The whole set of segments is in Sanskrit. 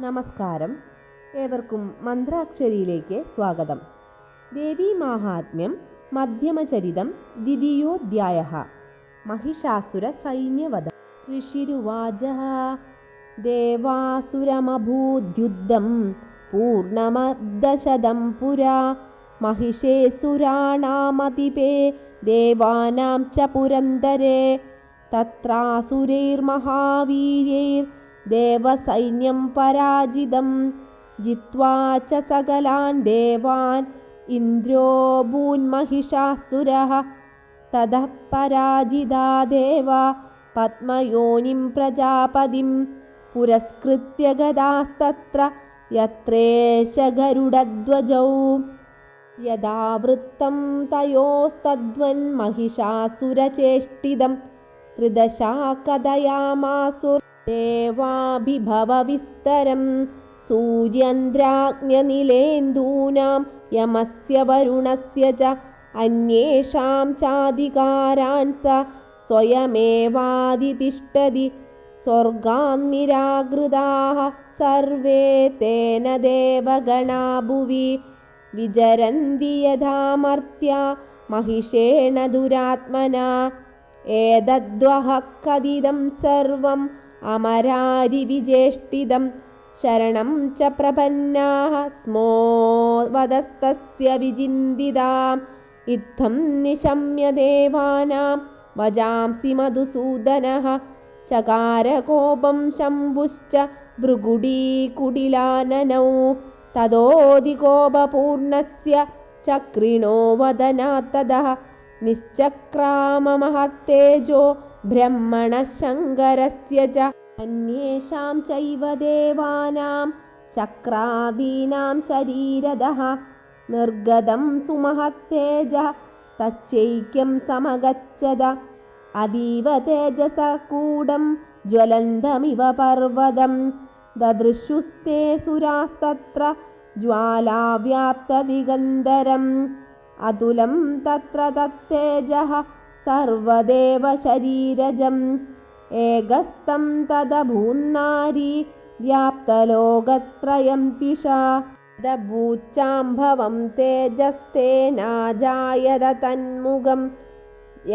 നമസ്കാരം ഏവർക്കും മന്ത്രാക്ഷരിയിലേക്ക് സ്വാഗതം ദേവീമാഹാത്മ്യം മധ്യമചരിതം ദ്വിതീയോധ്യായ महिषासुरसैन्यवध ऋषिरुवाच देवासुरमभूद्युद्धं पूर्णमर्धशतं पुरा महिषे सुराणामतिपे देवानां च पुरन्दरे तत्रासुरैर्महावीर्यैर्देवसैन्यं पराजितं जित्वा च सकलान् देवान् इन्द्रो भून्महिषासुरः ततः पराजिता देवा पद्मयोनिं प्रजापतिं पुरस्कृत्य गदास्तत्र यत्रेश गरुडध्वजौ यदा वृत्तं तयोस्तद्वन्महिषासुरचेष्टितं त्रिदशा कथयामासुर्देवाभिभवविस्तरं सूर्यन्द्राज्ञनिलेन्दूनां यमस्य वरुणस्य च अन्येषां चाधिकारान् स स्वयमेवादितिष्ठति स्वर्गान् निराकृताः सर्वे तेन देवगणा भुवि विचरन्ति यथा मर्त्या महिषेण दुरात्मना एतद्वः कथितं सर्वम् അമരാരിവിജേഷ്ടിതം ശരണം ച പ്രപന്നാः സ്മോ വധസ്തस्य വിചിന്തിതാം ഇത്തം നിശമ്യ ദേവാനാം വജാംസി മധുസൂദനः ചകാരകോപം ശംഭുശ്ച ഭൃഗുടീകുടിലാനനौ തതോധികോപപൂർണസ്യ ചക്രിണോ നിശ്ചക്രാമ നിശ്ചക്രാമമഹത്തേജോ ब्रह्मणशङ्करस्य च अन्येषां चैव देवानां शक्रादीनां शरीरदः निर्गतं सुमहत्तेजः तच्चैक्यं समगच्छद अतीव तेजसकूडं ज्वलन्तमिव पर्वतं ददृशुस्ते सुरास्तत्र ज्वालाव्याप्तदिगन्धरम् अतुलं तत्र तत्तेजः सर्वदेवशरीरजम् एकस्तं तदभून्नारी व्याप्तलोकत्रयं त्विषा। दभूचाम्भवं तेजस्तेनाजायत तन्मुखं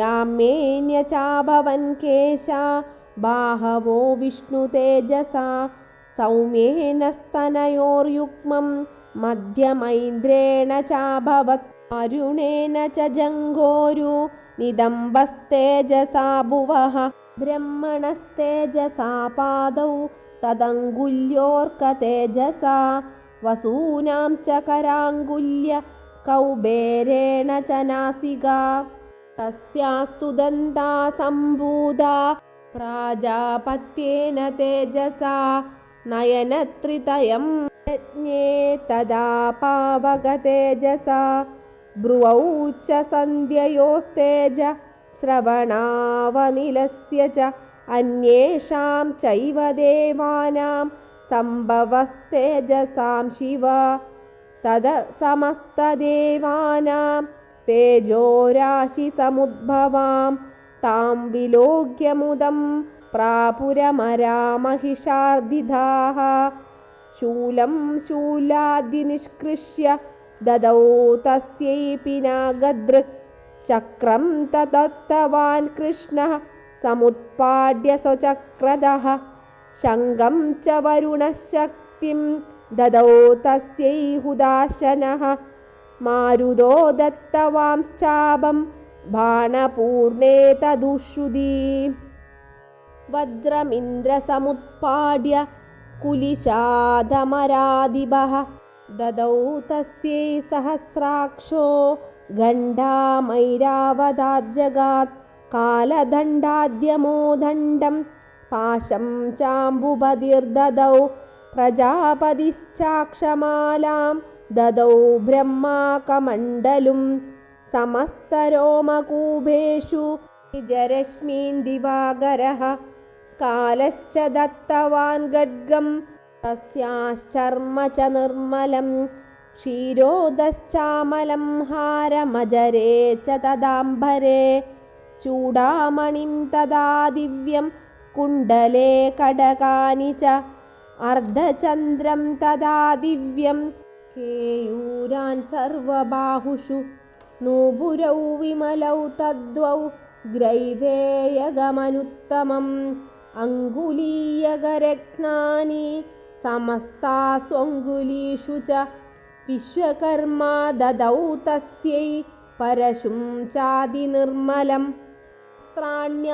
याम्येन्यचाभवन् केशा बाहवो विष्णुतेजसा सौम्येन स्तनयोर्युग्मं मध्यमैन्द्रेण चाभवत् അരുണേന ചോരു ജംഘോരു ബ്രഹ്മണസ്തേജസാ പാദൗ തദങ്കുല്യോർക്ക തേജസാ വസൂനാം ച കൗബേരേണ ച നാസിക തസ്യാസ്തു ദന്താ സംഭൂത പ്രാജാപത്യേന തേജസാ നയനത്രിതയം യജ്ഞേ തദാ പാവക തേജസാ भ्रुवौ च सन्ध्ययोस्तेज श्रवणावनिलस्य च अन्येषां चैव देवानां सम्भवस्तेजसां शिव तद समस्तदेवानां तेजोराशिसमुद्भवां तां विलोक्यमुदं प्रापुरमरामहिषार्दिधाः शूलं शूलाद्निष्कृष्य ददौ तस्यै पिनागदृक् चक्रं तदत्तवान् कृष्णः समुत्पाड्य स्वचक्रदः। शङ्गं च वरुणशक्तिं ददौ तस्यै हुदाशनः। मारुदो दत्तवांश्चापं बाणपूर्णे तदुश्रुതി वज्रमिन्द्रसमुत्पाड्य कुलिशादमरादिभः ददौ तस्यै सहस्राक्षो गण्डामैरावदाज्जगात् कालदण्डाद्यमोदण्डं पाशं चाम्बुपतिर्ददौ प्रजापतिश्चाक्षमालां ददौ ब्रह्माकमण्डलुं समस्तरोमकूपेषु निजरश्मीन् दिवाकरः कालश्च दत्तवान् गड्गं തസ്യാശ്ചർമ്മ ച നിർമ്മലം ക്ഷീരോദശ്ചാമലം ഹാരമജരേ ച തദാംബരേ. ചൂടാമണിം തദാ ദിവ്യം കുണ്ടലേ കടകാനി ച. അർദ്ധചന്ദ്രം തദാ ദിവ്യം കേയൂരാൻ സർവബാഹുഷു. നൂപുരൗ വിമലൗ തദ്വൗ ഗ്രൈവേയഗമനുത്തമം. അങ്കുലീയകരഘ്നാനി समस्तास्वङ्गुलीषु च विश्वकर्मा ददौ तस्यै परशुं चादिनिर्मलम् त्राण्यानेकरूपाणि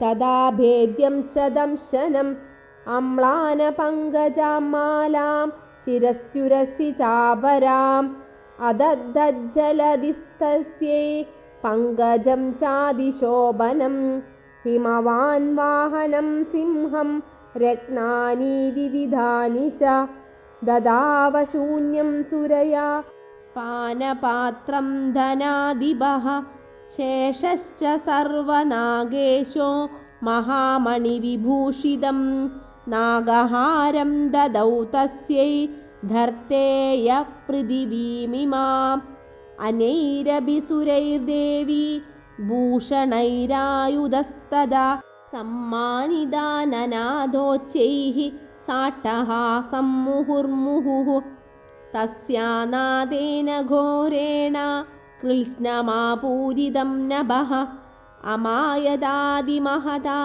तदा भेद्यं च दंशनम् अम्लानपङ्कजां मालां शिरस्युरसि चापराम् अदद्धज्जलदिस्तस्यै पङ्कजं चादिशोभनं हिमवान् वाहनं सिंहं रत्नानि विविधानि च ददावशून्यं सुरया। पानपात्रं धनादिभः शेषश्च सर्वनागेशो महामणिविभूषितं। नागहारं ददौ तस्यै धर्तेय पृथिवीमिमाम् अनैरभिसुरैर्देवी भूषणैरायुधस्तदा सम्मानिदाननादोच्चैः साट्टहासं मुहुर्मुहुः तस्या नादेन घोरेण कृत्स्नमापूरितं नभः अमायदादिमहदा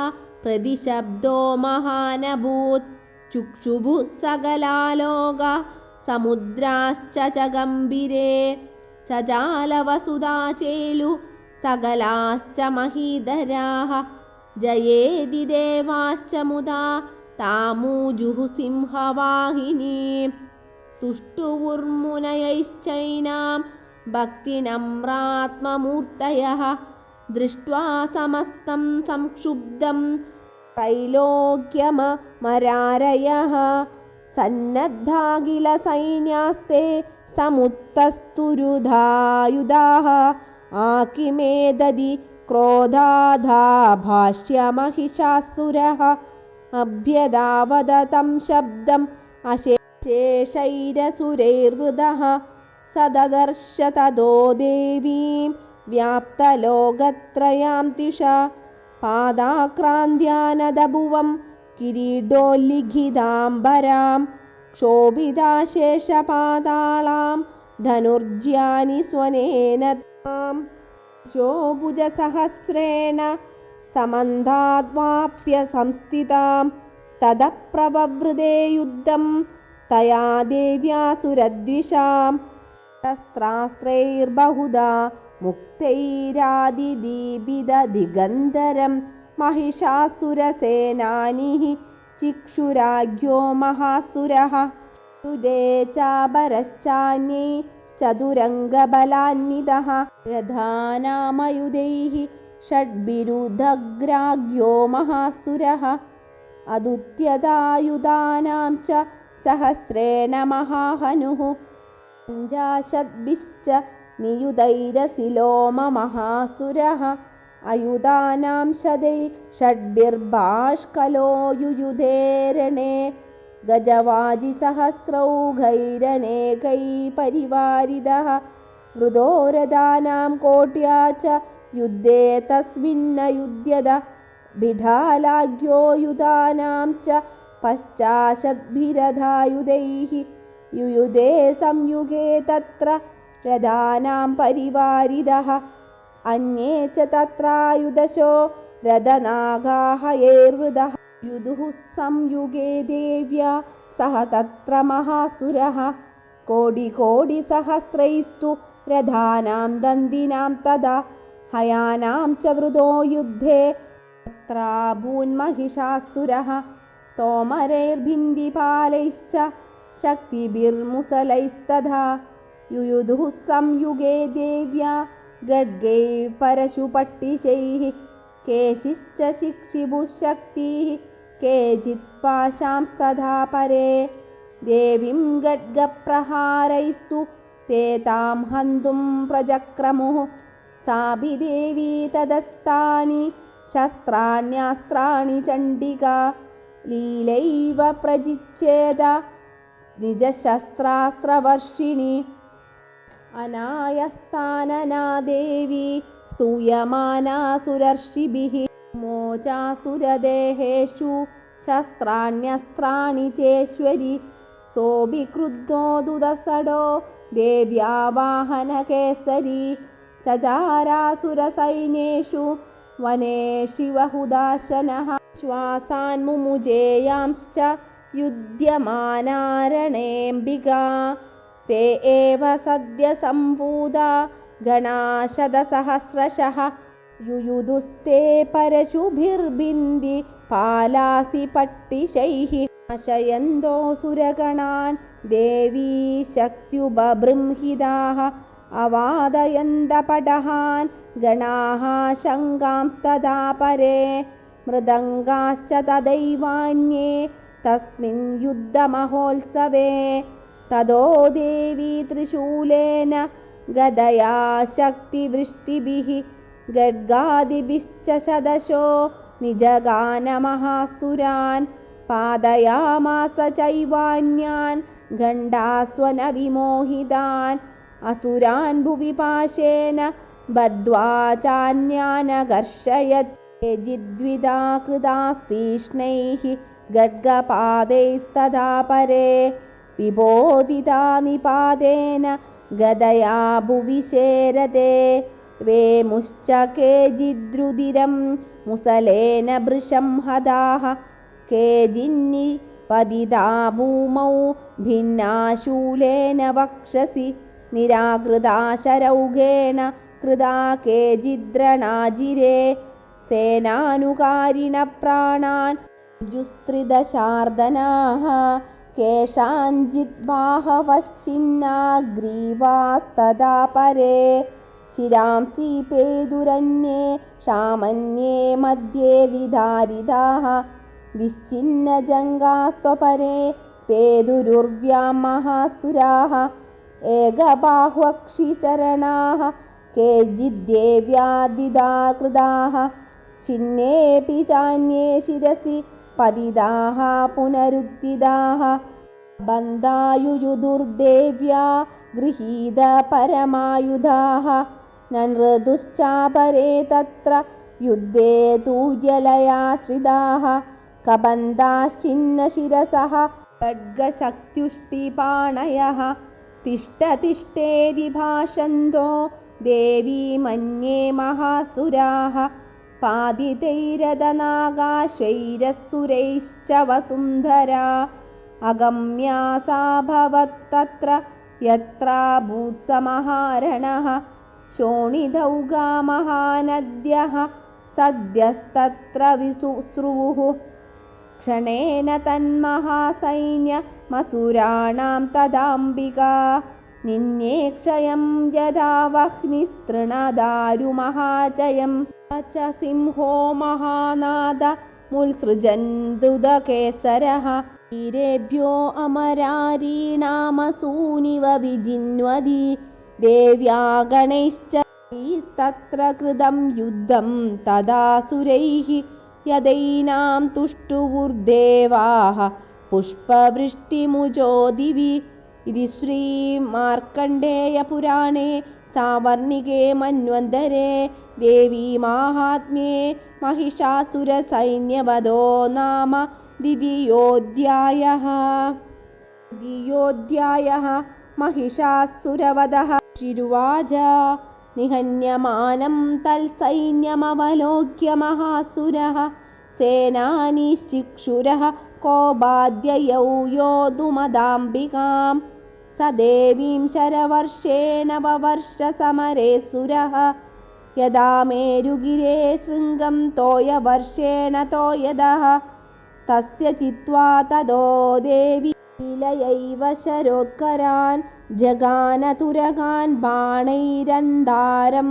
प्रतिशब्दो महानभूत् चुक्षुभुः सकलालोका समुद्राश्च च गम्भीरे चजालवसुधा सकलाश्च महीधराः ജയേതി ദേവാശ്ചമുദാ താമൂജുഹു സിംഹവാഹിനീം. തുഷ്ടുവുർമുനയൈശ്ചൈനാം ഭക്തിനമ്രാത്മമൂർത്തയ. ദൃഷ്ട്വാ സമസ്തം സംക്ഷുബ്ധം ത്രൈലോക്യമരാരയ. സന്നദ്ധാകില സൈന്യാസ്തേ സമുത്തസ്തുരുധായുധാ. ആകിമേദതി क्रोधाधा भाष्यमहिषासुरः अभ्यदावदतं शब्दम् अशेषैरसुरैर्हृदः स ददर्श तदो देवीं व्याप्तलोकत्रयां तिषा पादाक्रान्त्यानदभुवं क्षोभिताशेषपातालां धनुर्ज्यानि स्वनेन ताम् शोभुजसहस्रेण समन्धाद्वाप्य संस्थितां ततः प्रववृदे युद्धं तया देव्यासुरद्विषां शस्त्रास्त्रैर्बहुधा मुक्तैरादिदीपिददिगन्धरं महिषासुरसेनानिः चिक्षुराज्ञो महासुरः युधे चापरश्चान्यैश्चतुरङ्गबलान्वितः रथानामयुधैः षड्भिरुदग्राज्ञो महासुरः अदुत्यतायुधानां च सहस्रेण महाहनुः पञ्चाशद्भिश्च नियुधैरसिलोममहासुरः अयुधानां शदै षड्भिर्बाष्कलो युयुधेरणे गजवाजिसहस्रौघैरनेकैः परिवारिदः वृदोरदानां कोट्या च युद्धे तस्मिन्नयुध्यद बिढालाज्ञो युधानां च पश्चाशद्भिरधायुधैः युयुधे संयुगे तत्र रथानां परिवारिदः अन्ये च तत्रायुधशो रथनागाः येर्वृदः युधुः संयुगे देव्या सह तत्र महासुरः। कोटिकोटिसहस्रैस्तु रथानां दन्दिनां तदा हयानां च वृदो युद्धे तत्राभून्महिषासुरः तोमरैर्भिन्दिपालैश्च शक्तिभिर्मुसलैस्तथा। युयुधुः संयुगे देव्या गड्गैः परशुपट्टिशैः केशिश्च शिक्षिभुः शक्तिः केचित् पाशांस्तथा परे। देवीं गड्गप्रहारैस्तु ते तां हन्तुं प्रजक्रमुः। सापि देवी तदस्तानि शस्त्राण्यास्त्राणि चण्डिका। लीलैव प्रजिच्छेद निजशस्त्रास्त्रवर्षिणि अनायस्तानना देवी स्तूयमानासुरर्षिभिः मोचासुरदेहेषु शस्त्राण्यस्त्राणि चेश्वरि सोऽपि क्रुद्धो दुदसडो देव्या वाहनकेसरी चचारासुरसैन्येषु वने शिवहुदाशनः श्वासान्मुमुजेयांश्च युध्यमानारणेऽम्बिका ते एव सद्यसम्भूता गणाशतसहस्रशः युयुधुस्ते परशुभिर्बिन्दि पालासि पट्टिशैः नाशयन्तोऽसुरगणान् देवी शक्त्युपबृंहिताः अवादयन्तपटहान् गणाः शङ्कांस्तदा परे मृदङ्गाश्च तदैवान्ये तस्मिन् युद्धमहोत्सवे ततो देवी त्रिशूलेन गदया शक्तिवृष्टिभिः गड्गादिभिश्च शदशो निजगानमहासुरान् पादयामास चैवान्यान् गण्डास्वनविमोहितान् असुरान् भुवि पाशेन बद्ध्वा चान्यानघर्षयत् केचिद्विधा कृतास्तीक्ष्णैः गड्गपादैस्तदा परे विबोधिता निपातेन गदया भुवि शेरते वेमुश्च केचिद्रुदिरं मुसलेन भृशं हदाः। केचिन्निपतिता भूमौ भिन्ना शूलेन वक्षसि। निराकृता शरौघेण कृता केचिद्रणाजिरे सेनानुकारिणप्राणान् जुस्त्रिदशार्दनाः। केषाञ्चिद्बाहवश्चिन्नाग्रीवास्तदा परे शिरांसि पेदुरन्ये शामन्ये मध्ये विदारिताः विश्चिन्नजङ्गास्त्वपरे पेदुरुर्व्यां महासुराः एकबाह्वक्षिचरणाः केचिद्देव्यादिदा कृताः छिन्नेऽपि चान्ये शिरसि पतिताः पुनरुत्थिताः बन्धायुयुधुर्देव्या गृहीतपरमायुधाः नृदुश्चापरे तत्र युद्धे तूर्यलयाश्रिताः कबन्धाश्चिन्नशिरसः खड्गशक्त्युष्टिपाणयः तिष्ठ तिष्ठेति भाषन्तो देवी मन्ये महासुराः पादितैरदनागाशैरसुरैश्च वसुन्धरा अगम्या सा भवत्तत्र यत्राभूत्समहारणः शोणिधौगा महानद्यः सद्यस्तत्र विशुश्रुवुः क्षणेन तन्महासैन्यमसुराणां तदाम्बिका निन्येक्षयं यदा वह्निस्तृणदारुमहाजयं च सिंहो महानादमुत्सृजन्दुदकेसरः वीरेभ्यो अमरारीणामसूनिव विजिन्वदि देव्या गणैश्च तत्र कृतं युद्धं तदा सुरैः यदैनां तुष्टुवुर्देवाः पुष्पवृष्टिमुजो दिवि। इति श्रीमार्कण्डेयपुराणे सावर्णिके मन्वन्तरे देवीमाहात्म्ये महिषासुरसैन्यवधो नाम द्वितीयोऽध्यायः। द्वितीयोऽध्यायः महिषासुरवधः श्रीरुवाच। निहन्यमानं तल्सैन्यमवलोक्य महासुरः सेनानीश्चिक्षुरः कोपाद्ययौ योधुमदाम्बिकां स देवीं शरवर्षेण ववर्षसमरे सुरः। यदा मेरुगिरे शृङ्गं तोयवर्षेण तोयदः तस्य चित्वा तदो देवी लीलयैव शरोत्करान् जगानतुरगान् बाणैरन्दारं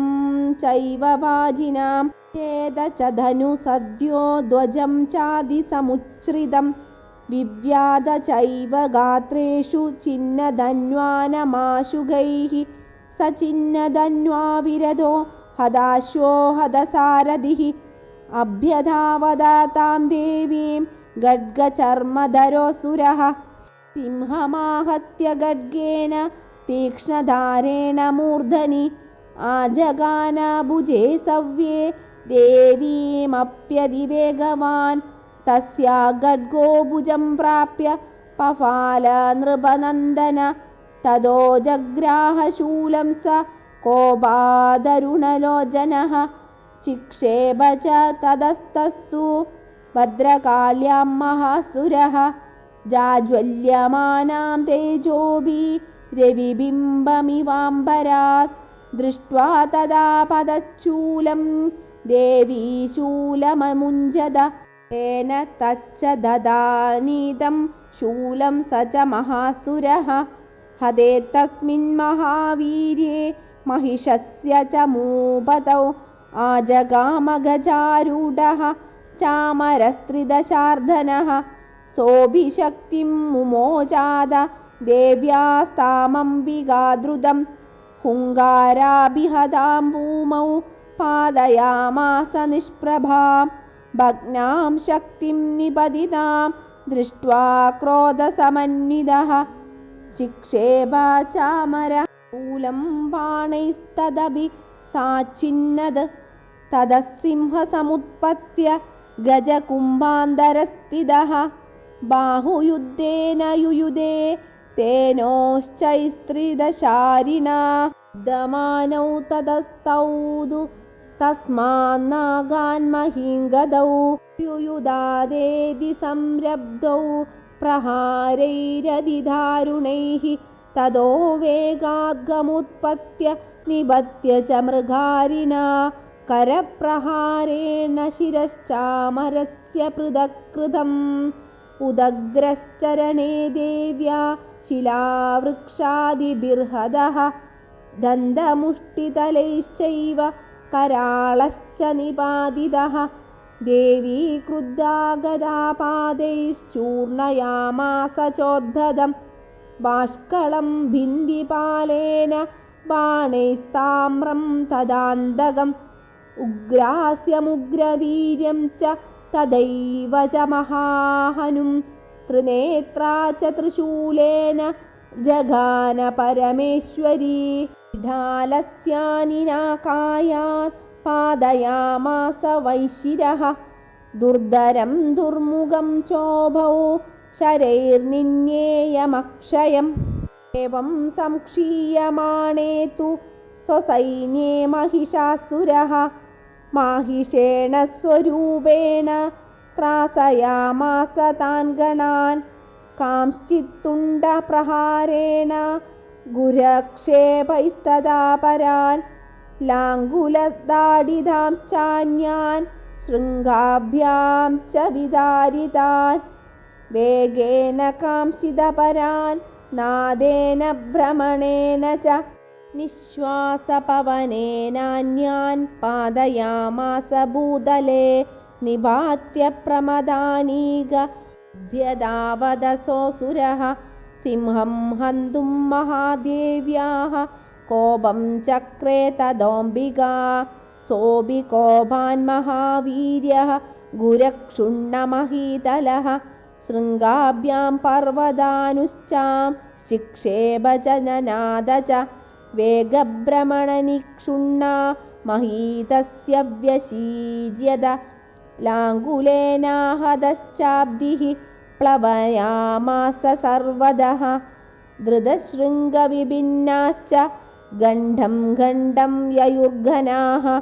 चैव वाजिनां चेद च धनु सद्यो ध्वजं चादिसमुच्छ्रितं विव्याध चैव गात्रेषु छिन्नधन्वानमाशुगैः स छिन्नधन्वा विरधो हदाश्वो हदसारथिः अभ्यधावदातां देवीं गड्गचर्मधरोऽसुरः सिंहमाहत्य गड्गेन तीक्ष्णधारेण मूर्धनि आजगानभुजे सव्ये देवीमप्यधिवेगवान्। तस्या गड्गोभुजं प्राप्य पफाल नृपनन्दन। ततो जग्राहशूलं स कोपादरुणलोचनः। चिक्षेप च ततस्तस्तु भद्रकाल्यां महासुरः जाज्वल्यमानां तेजोभि रविबिम्बमिवाम्बरात् दृष्ट्वा तदा पदच्छूलं देवी शूलममुञ्जद तेन तच्च ददानीतं शूलं स च महासुरः हदे तस्मिन् महावीर्ये महिषस्य च मूपतौ आजगामगजारूढः चामरस्त्रिदशार्धनः सोऽभिशक्तिं मुमोचाद देव्यास्तामम्बिकाद्रुतं हुङ्गाराभिहतां भूमौ पादयामास निष्प्रभां भग्नां शक्तिं निपतितां दृष्ट्वा क्रोधसमन्वितः चिक्षेपाचामरशूलं बाणैस्तदपि साचिन्नद् ततः सिंहसमुत्पत्य गजकुम्भान्तरस्थितः बाहुयुद्धेन युयुधे तेनोश्चैस्त्रिदशारिणा। दमानौ ततस्तौदु तस्मान्नागान्महीङ्गदौ युयुधादेदि संरब्धौ प्रहारैरधिदारुणैः ततो वेगाद्गमुत्पत्य निबध्य च मृगारिणा करप्रहारेण शिरश्चामरस्य पृथक् कृतम् उदग्रश्चरणे देव्या शिलावृक्षादिबिर्हदः दन्तमुष्टितलैश्चैव कराळश्च निपातितः देवी क्रुद्धा गदापादैश्चूर्णयामास चोद्धतं बाष्कलं भिन्दिपालेन बाणैस्ताम्रं तदान्तकम् उग्रास्यमुग्रवीर्यं च तदैव च महाहनुं त्रिनेत्रा च त्रिशूलेन जगानपरमेश्वरी ढालस्यानिनाकायात् पादयामास वैशिरः। दुर्धरं दुर्मुखं चोभौ शरैर्निन्येयमक्षयम्। एवं संक्षीयमाणे तु स्वसैन्ये महिषासुरः മാഹിഷേണ സ്വരൂപേണ ത്രാസയാമാസ താൻ ഗണാൻ. കാംശ്ചിത്തുണ്ട പ്രഹാരേണ ഗുരക്ഷേപൈസ്തദാപരാൻ. ലാങ്കുലദാഡിതാംശ്ചാന്യാൻ ശൃംഗാഭ്യാം ച വിദാരിതാൻ. വേഗേന കാംക്ഷിതപരാൻ നാദേന ഭ്രമണേന ച निःश्वासपवनेनान्यान् पादयामास भूतले निपात्य प्रमदानीगभ्यदावदसोऽसुरः सिंहं हन्तुं महादेव्याः कोपं चक्रे तदोऽम्बिका सोऽपि कोपान्महावीर्यः गुरक्षुण्णमहीतलः शृङ्गाभ्यां पर्वदानुश्चां ननाद च वेगभ्रमणनिक्षुण्णा महीतस्य व्यशीर्यद लाङ्गुलेनाहदश्चाब्धिः प्लवयामास सर्वदः। धृतशृङ्गविभिन्नाश्च गण्डं गण्डं ययुर्घनाः।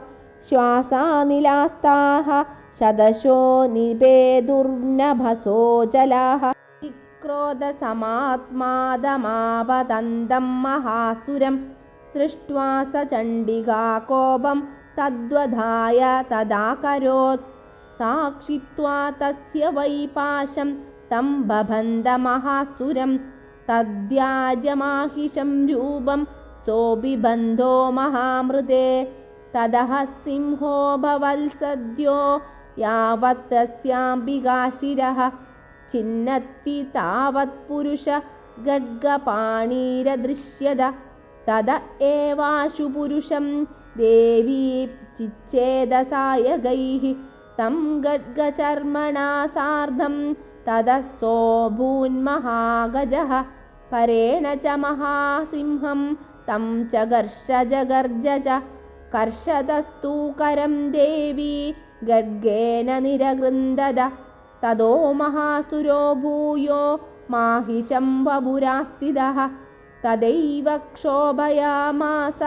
श्वासानिलास्ताः शदशो निपेदुर्नभसो जलाः। क्रोधसमात्मादमापतन्तं महासुरं दृष्ट्वा स चण्डिकाकोपं तद्वधाय तदाकरोत् साक्षिप्त्वा तस्य वैपाशं तं बबन्धमहासुरं तद्याजमाहिषं रूपं सोऽबिबन्धो महामृते। ततः सिंहो भवल्सद्यो यावत् तस्याम्बिकाशिरः। छिन्नत्ति तावत्पुरुष गड्गपाणिरदृश्यत തത ഏവാശു പുരുഷം ദേവീ ചിച്ചേദസായകൈः तं ഗഡ്ഗചർമ്മണാ സാർദ്ധം തതസ്സോ ഭൂന്മഹാഗജः പരേണ ച മഹാസിംഹം തം ചകർഷ ജഗർജ ച കർഷതസ്തൂകരം ദേവി ഗഡ്ഗേന നിരഗൃന്ദത തതോ മഹാസുരോ ഭൂയോ മാഹിഷം तदैव क्षोभयामास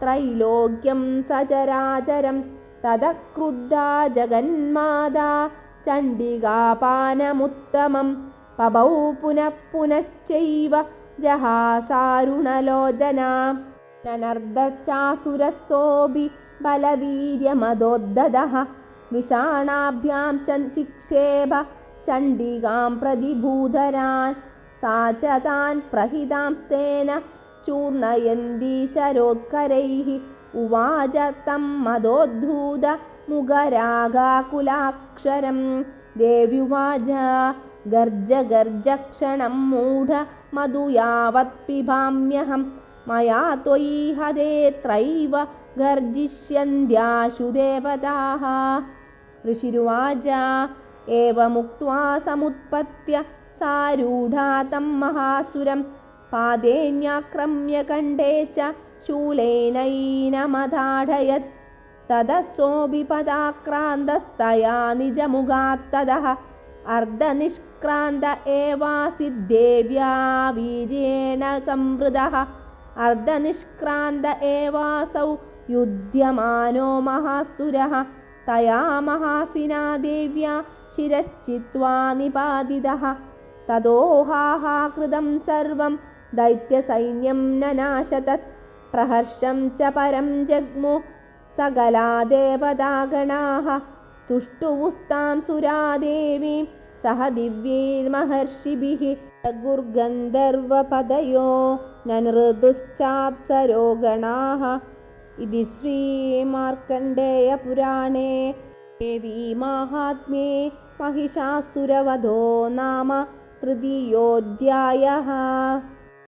त्रैलोक्यं सचराचरं ततः क्रुद्धा जगन्मादा चण्डिकापानमुत्तमं पपौ पुनः पुनश्चैव जहासारुणलोचना ननर्दचासुरसोऽपि बलवीर्यमदोद्दतः विषाणाभ्यां च चिक्षेप चण्डिकां प्रतिभूधरान् सा च तान् प्रहितांस्तेन चूर्णयन्ती शरोत्करैः उवाच तं मदोद्धूतमुगरागाकुलाक्षरं देव्युवाच गर्ज गर्जक्षणं मूढ मधु यावत् पिबाम्यहं मया त्वयि हदेत्रैव गर्जिष्यन्त्याशु देवताः ऋषिरुवाच एवमुक्त्वा समुत्पत्य സാരൂഢാതം മഹാസുരം പാതേന്യാക്രമ്യ കണ്ടേ ച ശൂലേനൈനമതാഢയത് തതസോപി പദാക്രാന്തസ്തയാ നിജമുഖാത്തതഃ അർദ്ധനിഷ്ക്രാന്ത ഏവാസിദ്ദേവ്യാ വീര്യേണ സംവൃതഃ അർദ്ധനിഷ്ക്രാന്ത ഏവാസൗ യുധ്യമാനോ മഹാസുരः തയാ മഹാസിനാ ദേവ്യാ ശിരശ്ചിത്വാ നിപാതിതः शिरश्चित्वा निपातितः ततो हाहाकृतं सर्वं दैत्यसैन्यं न नाशतत् प्रहर्षं च परं जग्मु सकला देवतागणाः तुष्टुवुस्तां सुरादेवीं सह दिव्यैर्महर्षिभिः गुर्गन्धर्वपदयो ननृतुश्चाप्सरोगणाः इति श्रीमार्कण्डेयपुराणे देवी माहात्म्ये महिषासुरवधो नाम तृतीयोऽध्यायः